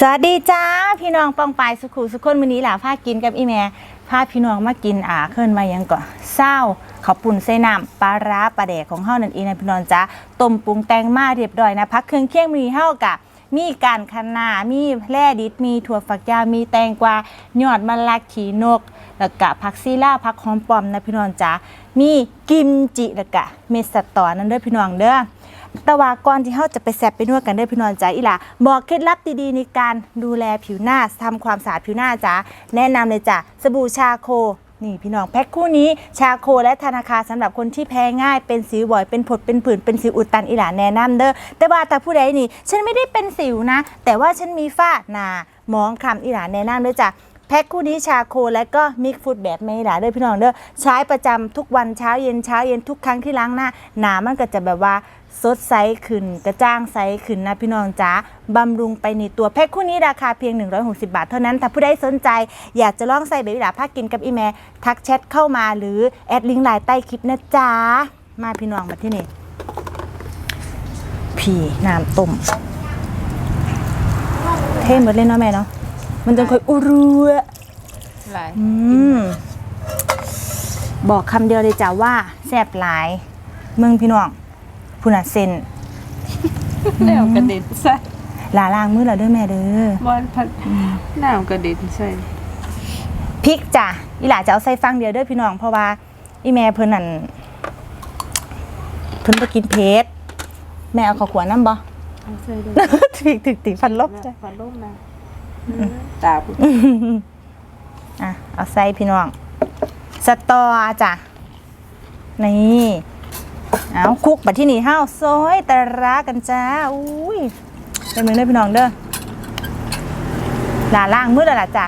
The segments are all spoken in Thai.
สวัสดีจ้าพี่น้องปองปายสุขุสุขคนมื้อนี้หล่ะพากินกับอีแม่พาพี่น้องมากินอ่าเคลื่อนมายังก่อนเศร้าข้าวปุ่นใส่น้ำปลาร้าปลาแดกของเฮานั่นเองนะพี่น้องจ้าต้มปรุงแต่งมาเรียบร้อยนะพักเครื่องเคียงมื้อนี้เฮากะมีการคะนา มีแร่ดิบมีถั่วฝักยาว มีแตงกวา ยอดมะละขีนก แล้วก็ผักซีล่าผักหอมปอมนะพี่น้องจ้ามีกิมจิแล้วก็เมดสตอนั่นเด้อพี่น้องเด้อ แต่ว่าก่อนที่เราจะไปแซบไปนวดกันได้พี่น้องจ๋าอีหล่ะบอกเคล็ดลับดีๆในการดูแลผิวหน้าทำความสะอาดผิวหน้าจ๋าแนะนำเลยจ้ะสบู่ชาโคนี่พี่น้องแพ็คคู่นี้ชาโคและธนาคารสำหรับคนที่แพ้ง่าย เป็นสิวบ่อยเป็นผดเป็นผื่นเป็นสิวอุดตันอีหล่ะแนะนำเด้อแต่ว่าแต่ผู้ใดนี่ ฉันไม่ได้เป็นสิวนะ แต่ว่าฉันมีฝ้าหนามองคล้ำอีหล่ะแนะนำเด้อจ้ะแพ็คคู่นี้ชาโคและก็มิกฟูดแบบไม่หลาเด้อพี่น้องเด้อใช้ประจำทุกวันเช้าเย็นเช้าเย็นทุกครั้งที่ล้างหน้าหนามันก็จะแบบว่า สดใสขึ้น กระจ่างใสขึ้นนะพี่น้องจ๋าบำรุงไปในตัวแพ็คคู่นี้ราคาเพียง 160 บาทเท่านั้น ถ้าผู้ใดสนใจอยากจะลองใส่เบบี้หลาภาคกินกับอีแม่ทักแชทเข้ามาหรือ แอดลิงก์ไลน์ใต้คลิปนะจ๊ะ มาพี่น้องมาที่นี่ผีน้ำต้ม เท่หมดเลยเนาะแม่เนาะมันจะค่อยอุรัวหลายอืมบอกคำเดียวเลยจ้ะว่าแซ่บหลาย เมืองพี่น้อง ผู้น่ะเซ็นแล้วกระเด็นใส่ลาล่างมือเราเด้อแม่เด้อบอลพัดน้ำกระเด็นใส่พริกจ้ะอีหลาจะเอาใส่ฟังเดียวเด้อพี่น้องเพราะว่าอีแม่เพิ่นนั่นเพิ่นบ่กินเผ็ดแม่เอาข้าวขวน้ำบ่เอาใส่ด้วยถึกถึกติฟันลบจ้ะฟันลบนะตาพุ่อะเอาใส่พี่น้องสตอจ้ะนี่ เอาคลุกบัดที่นี่ห้าวซอยตะรากันจ้าอุ้ยเป็นมือเด้อพี่น้องเด้อลาล่างมือแล้วล่ะจ้ะ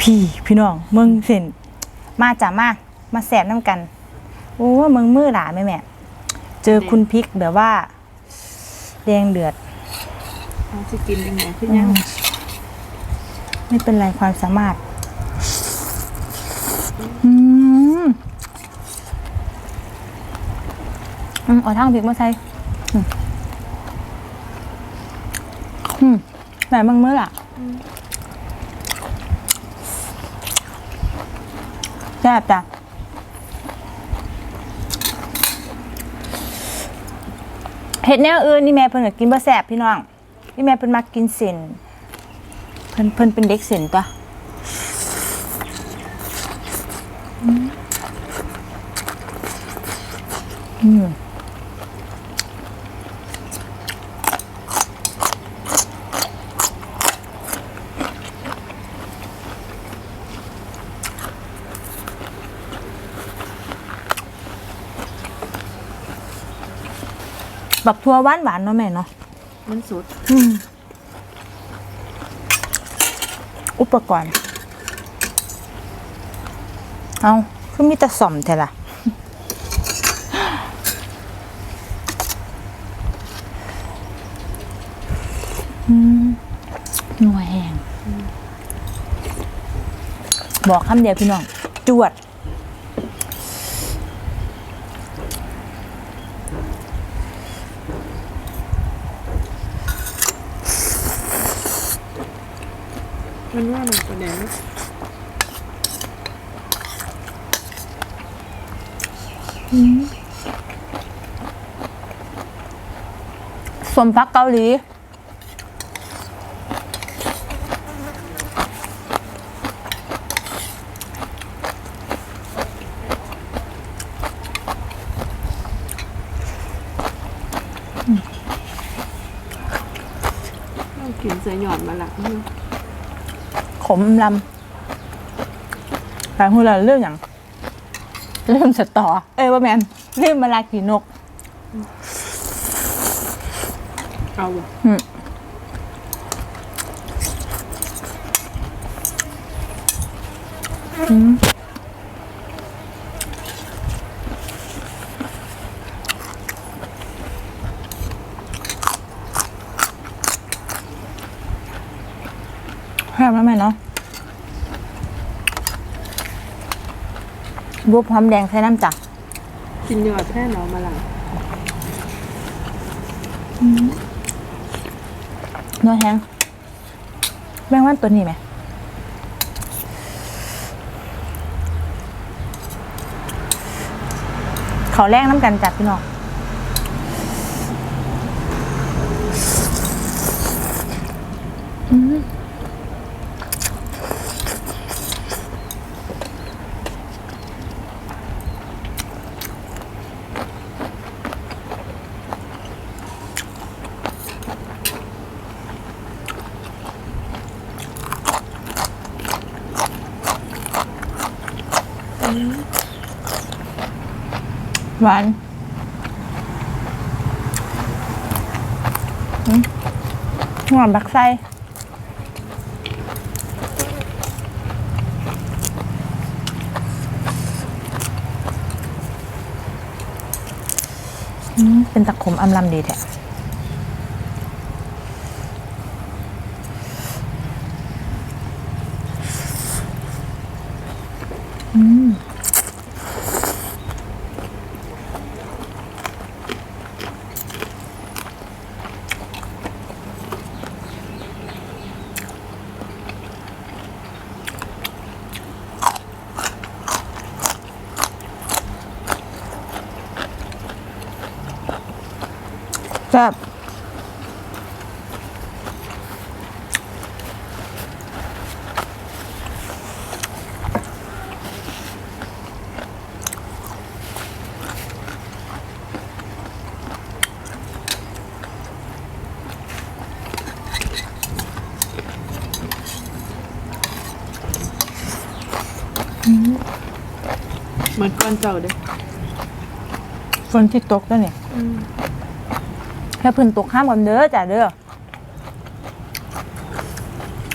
พี่พี่น้องเมืองเส้นมาจ้ะมามาแสบน้ำกันโอ้เมืองมือหลาแม่แม่เจอคุณพริกแบบว่าแดงเดือดเอาสิกินยังไงพี่ยังไม่เป็นไรความสามารถ อืม อืมเอาทั้งพริกมาใส่อืมอืมไหนมึงมือล่ะแซ่บจ้ะเห็ดแนวอื่นนี่แม่เพิ่นก็กินบ่แซ่บพี่น้องนี่แม่เพิ่นมักกินเส้นเพิ่นเพิ่นเป็นเด็กเส้นตัวอืม บักทัวหวานหวานๆเนาะแม่เนาะมันสดอืมอุปกรณ์ เอาคือมีแต่ส่อมแท้ล่ะอืมหนัวแห้งบอกคำเดียวพี่น้อง จวด มันว่าหนักกว่านั้นสมพักเกาหลี กินใส่หย่อนมาหลังเยอะ ขมลำแต่พูดอะไรเรื่องอย่างเรื่องสตอ เอ้ยว่าแมนเรื่องมาลากีนก เอาบ่อืม แซ่บแล้วแม่เนาะ บุบหอมแดงใส่น้ำจักกินหยอดแค่หนอมาละนัวแห้งแม่งวันตัวนี้ไหมเขาแรงน้ำกันจัดพี่น้องอืม หวานอืมหวานบักไส้เป็นตะขมอำลำดีแท้ ซ่บอืมเหมือนก้อนเจ้าเด้อฝนที่ตกแล้วเนี่ย อืม แค่เพื้นตกข้ามกันเด้อจ้ะเด้อ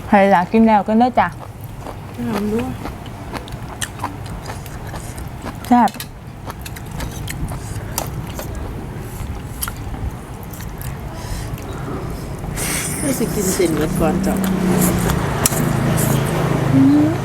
ใครอยากกินแล้วก็เด้อจ้ะถามด้วยแซ่บไม่สิกินเส้นเหมือนก้อนจ้า อืม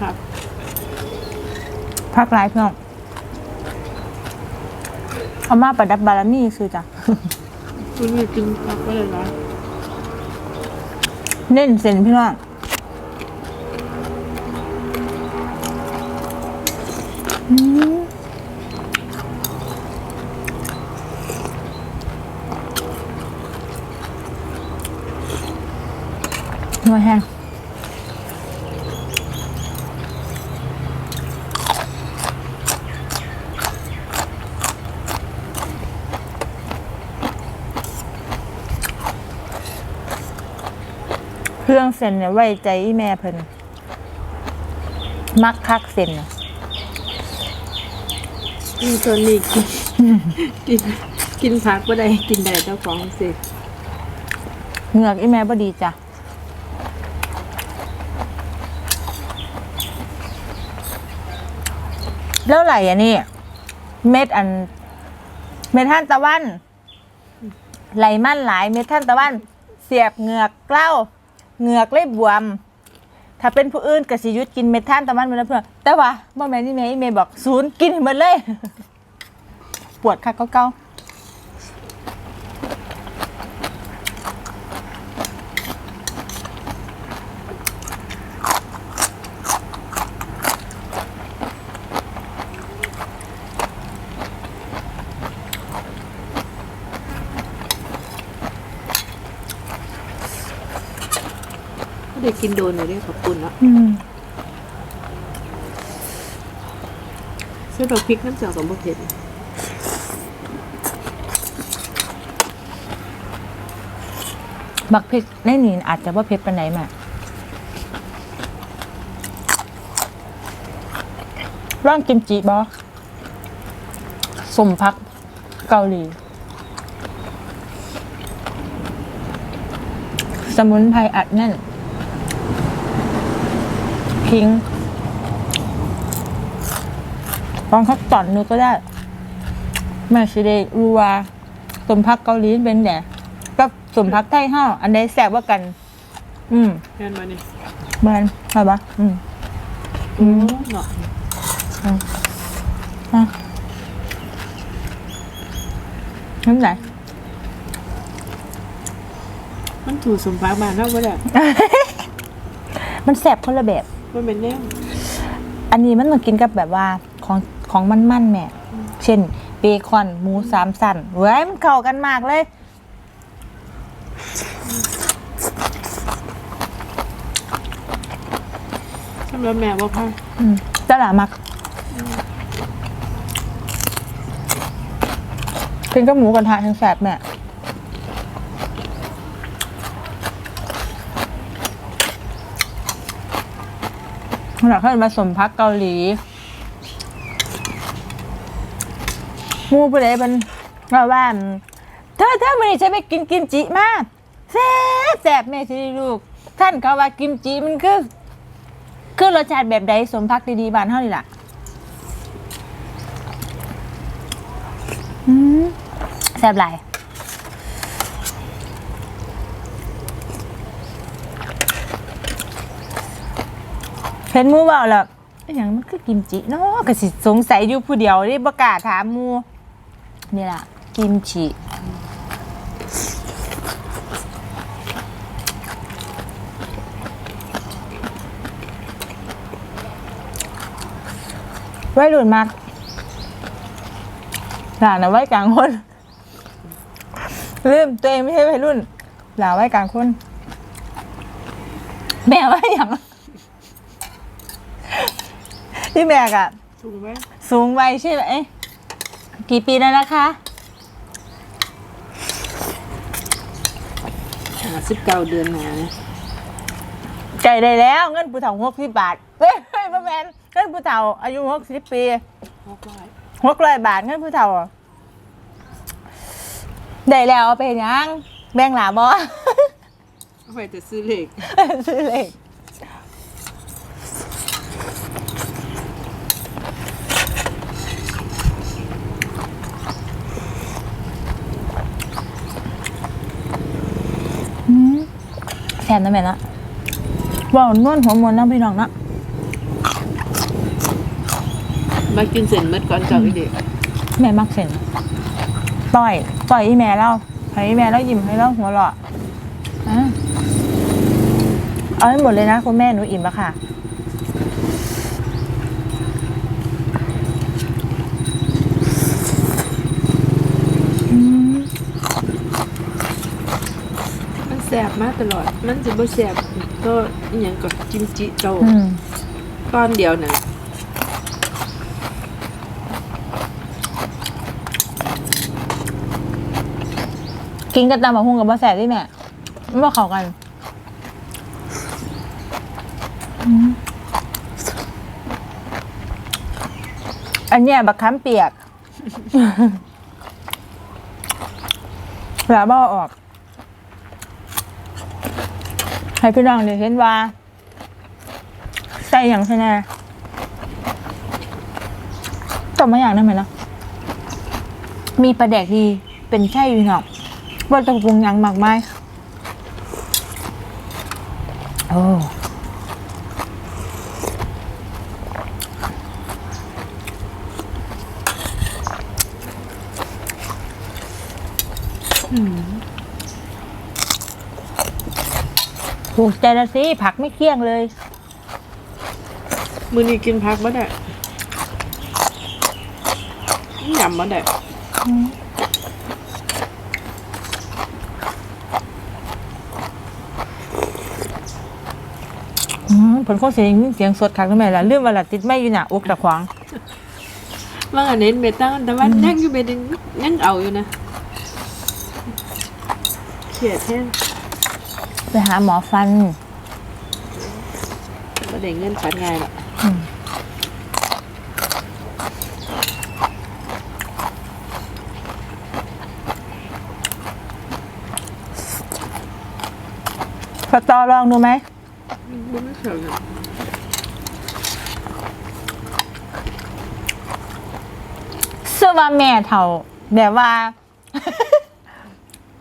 ครับ พักหลายพี่น้องเอามาประดับบารมีคือจ้ะคุณนี่กินผักก็เลยร้อนเน้นเส้นพี่น้องอืม เครื่องเส้นเนี่ยไว้ใจอีแม่เพิ่นมักคักเส้นน่ะอืมตอนนี้กินกินกินผักก็ได้กินได้เจ้าของสิเหงือกอีแม่บ่ดีจ้ะแล้วไหลอันนี้ เม็ดอัน เม็ดท่านตะวัน ไหลมั่นหลาย เม็ดท่านตะวัน เสียบเหงือกเกล้า เหงือกเลยบวม ถ้าเป็นผู้อื่นก็สิหยุดกินเมทานตะมันมาแล้วเพื่อนแต่ว่าบ่แม่นนี่แม่อีเมย์บอกศูนย์กินให้หมดเลย ปวดคักเก่าๆ ก็ได้กินโดนอยู่ด้วยขอบคุณแล้วอืมเส้นดอกพริกน้ำเจียวกับบุเพ็ดบักเผ็ดในนี่อาจจะว่าเผ็ดปานไหนมาร่างกิมจิบอสมพักเกาหลี สมุนไพรอัดแน่น พิงค์ลองเขาตอนนึกก็ได้แม่สิได้รู้ว่าสมพักเกาหลีเป็นแดกับสมพักไทยห้าอันใดแซ่บกว่ากัน อืมแม่นมานี่แมันใช่ปะอืมโอ้เนาะอะน้ำไหนมันถูกสมพักบ้านเฮาบ่ได้ มันแซ่บคนละแบบ มันเป็นแนวอันนี้มันต้องกินกับแบบว่าของของมันๆแม่ เช่น เบคอนหมูสามสันเว้ยมันเข้ากันมากเลย สำหรับแม่บ่พาอืมตลาดมักกินกับหมูกระทะทั้งแสบแม่ หลักเขาเป็นผสมพักเกาหลีมูผู้ใดเป็นเราว่าเธอเธอมันนี่จะไปกินกิมจิมาแซ่บแซ่บแม่สิลูก ท่านเขาว่ากิมจิมันคือคือรสชาติแบบใดสมพักดีๆบานเท่านี่ล่ะแซ่บหลาย เห็นหมูเบาแล้วอหย่างมันคือกิมจิเนาะก็สิสงสัยอยู่ผู้เดียวนี่ประกล้าศถามหมูนี่ล่ะ กิมจิไว้รุ่นมากหลานเอาไว้กลางคนลืมตัวเองไม่ใช่วัยรุ่นหลานไว้กลางคน แม่ไว้อย่าง ที่แม่กะสูงไว้สูงวัยใช่ไหมกี่ปีแล้วนะคะ59เดือนหานะใจได้แล้วเงินผู้เฒ่าหกสิบบาทเฮ้ยเฮ้ยพ่อแมนเงินผู้เฒ่าอายุหกสิบปี600หกร้อยบาทเงินผู้เฒ่าอะได้แล้วเอาไปเฮ็ดหยังแบ่งหลาบอเอาไว้แต่ซื้อเลขซื้อเลย แซมนะแม่ละว่านวลหัวมวนเน้ำพี่น้องเนาะมากินเส้นหมดก่อนเจ้าอีเด็กแม่มักเส้นต่อยต่อยอีแม่เราให้อีแม่เรายิ้มให้เราหัวเราะอะเอาให้หมดเลยนะคุณแม่หนูอิ่มแล้วค่ะ ซ่บมาตลอด มันสิบ่แซ่บก็อีหยังก็กิมจิเจ้าอืมตอนเดียวน่ะกินกับตำบักหุ่งกับบะแสบที่แม่ไม่ว่าเข้ากันอืมอันเนี้ยบักค้ำเปียก หลาบ้าออก ให้พี่น้องเดี๋ยวเห็นว่า ใส่อย่างใช่ไหมต่อมาอย่างนั้นไหมล่ะมีปลาแดกดีเป็นใช่อยู่หนอกว่าต้องปรุงหยังมากมายโอ้ ถูกใจละสิผักไม่เคี่ยงเลย มื้อนี้กินผักบ่ได้ยำบ่ได้อืมผลข้อเสียงเสียงสดคักนั่นแม่ละเรื่องเวลาติดไม่อยู่หนาอกตะขวางว่าอันนี้เม็ดตั้งแต่ว่ายังอยู่เม็ดยังเอาอยู่นะเขียดแท้ไป หาหมอฟันบ่ได้เงินฝันง่ายหรอกสตอลองดูไหมบ่ไม่เขียวเลยชื่อว่าแม่เท่าแบบว่า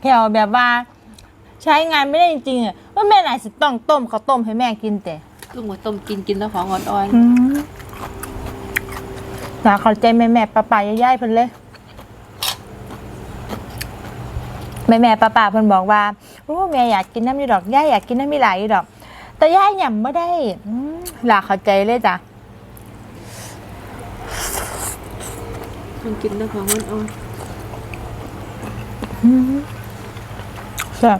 แถวแบบว่า ใช้งานไม่ได้จริงๆอะว่าแม่ไหนสิต้องต้มเขาวต้มให้แม่กินแต่ลูกหมูต้มกินกินแล้วของอ่อนอืมอยากเข้าใจแม่แม่ป้าป้าย่ายๆเพิ่นเลย แม่แม่ป้าป้าเพิ่นบอกว่าโอ้แม่อยากกินน้ำมีดอกย่าอยากกินน้ำมีหลายอยู่ดอก แต่ย่าหย่ำไม่ได้อืมหลาเข้าใจเลยจ้ะๆมันกินแล้วของอ่อนแซ่บ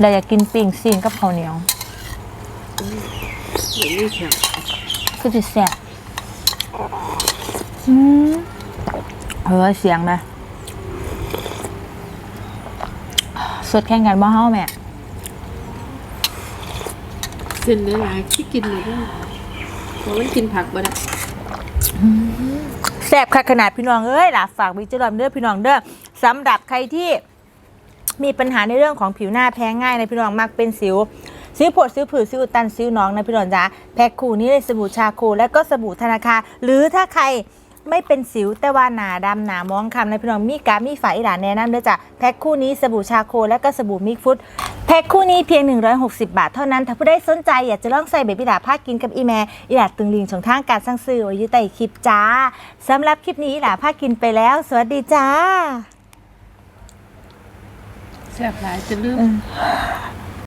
เราอยากกินปิ่งซิงกับข้าวเหนียวๆเดี๋ยวนี้แข็งคือจะแซ่บอืมเออเสียงนะสดแข่งกันบ่เฮาแม่เส้นหลายๆที่กินเลยด้วยเพราะมันกินผักบ่ได้แซ่บค่ะขนาดพี่น้องเอ้ยล่ะฝากวิจารณ์เด้อพี่น้องเด้อสำหรับใครที่ มีปัญหาในเรื่องของผิวหน้าแพ้ง่ายนะพี่น้องมักเป็นสิวซิวผดซิวผื่นซิวอุดตันซิวน้องนะพี่น้องจ้าแพ็คคู่นี้เลยสบู่ชาโคและก็สบู่ธนาคารหรือถ้าใครไม่เป็นสิวแต่ว่าหนาดำหนามองคำนะพี่น้องมีกามีฝาอีหลานแนะนำด้วยจ้ะแพ็คคู่นี้สบู่ชาโคและก็สบู่มิกฟุตแพ็คคู่นี้เพียง 160 บาทเท่านั้น ถ้าผู้ใดสนใจอยากจะลองใส่เบบี้ดาผ้ากินกับอีแม่อีหลาตึงลิงช่องทางการสั่งซื้ออยู่ใต้คลิปจ้าสำหรับคลิปนี้อีหลาผ้ากินไปแล้ว สวัสดีจ้า แซ่บหลายจะลืม